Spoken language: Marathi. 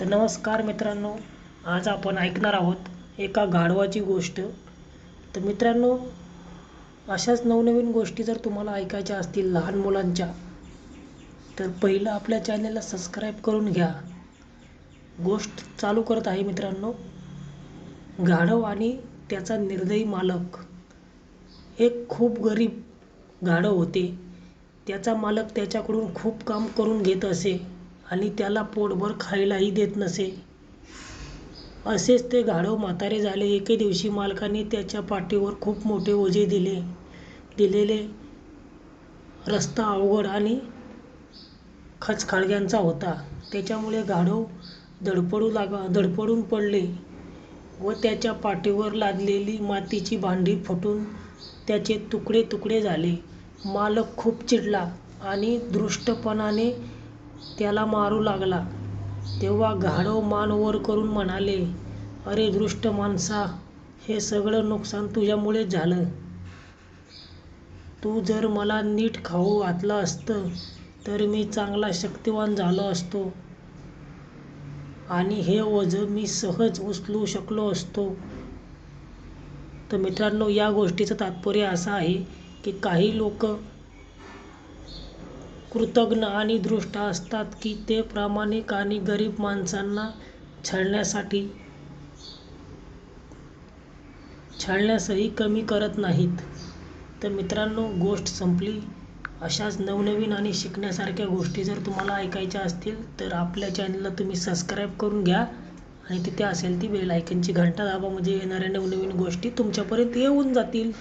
तर नमस्कार मित्रांनो आज आपण ऐकणार आहोत एका गाढवाची गोष्ट. तर मित्रांनो अशाच नवनवीन गोष्टी जर तुम्हाला ऐकायच्या असतील लहान मुलांच्या तर पहिलं आपल्या चॅनलला सबस्क्राईब करून घ्या. गोष्ट चालू करत आहे मित्रांनो गाढव आणि त्याचा निर्दयी मालक. एक खूप गरीब गाढव होते. त्याचा मालक त्याच्याकडून खूप काम करून घेत असे. आणि त्याला पोटभर खायलाही देत नसे. असेच ते गाढव म्हातारे झाले. एके दिवशी मालकाने त्याच्या पाठीवर खूप मोठे ओझे दिले. दिलेले रस्ता अवघड आणि खचखळग्यांचा होता. त्याच्यामुळे गाढव धडपडू लागा धडपडून पडले व त्याच्या पाठीवर लादलेली मातीची भांडी फुटून त्याचे तुकडे तुकडे झाले. मालक खूप चिडला आणि दृष्टपणाने त्याला मारू लागला. तेव्हा गाढव मान वर करून म्हणाले अरे दृष्ट माणसा हे सगळं नुकसान तुझ्यामुळेच झालं. तू जर मला नीट खाऊ घातलं असतं तर मी चांगला शक्तिवान झालो असतो. आणि हे ओझं मी सहज उचलू शकलो असतो. तर मित्रांनो या गोष्टीचं तात्पर्य असं आहे की काही लोक कृतज्ञ आणि दृष्ट असतात की ते प्रामाणिक आणि गरीब माणसांना छळण्यासाठी छळण्यासही कमी करत नाहीत. तर मित्रांनो गोष्ट संपली. अशाच नवनवीन आणि शिकण्यासारख्या गोष्टी जर तुम्हाला ऐकायच्या असतील तर आपल्या चॅनलला तुम्ही सबस्क्राईब करून घ्या. आणि तिथे असेल ती बेल आयकनची घंटा दाबा म्हणजे येणाऱ्या नवनवीन गोष्टी तुमच्यापर्यंत येऊन जातील.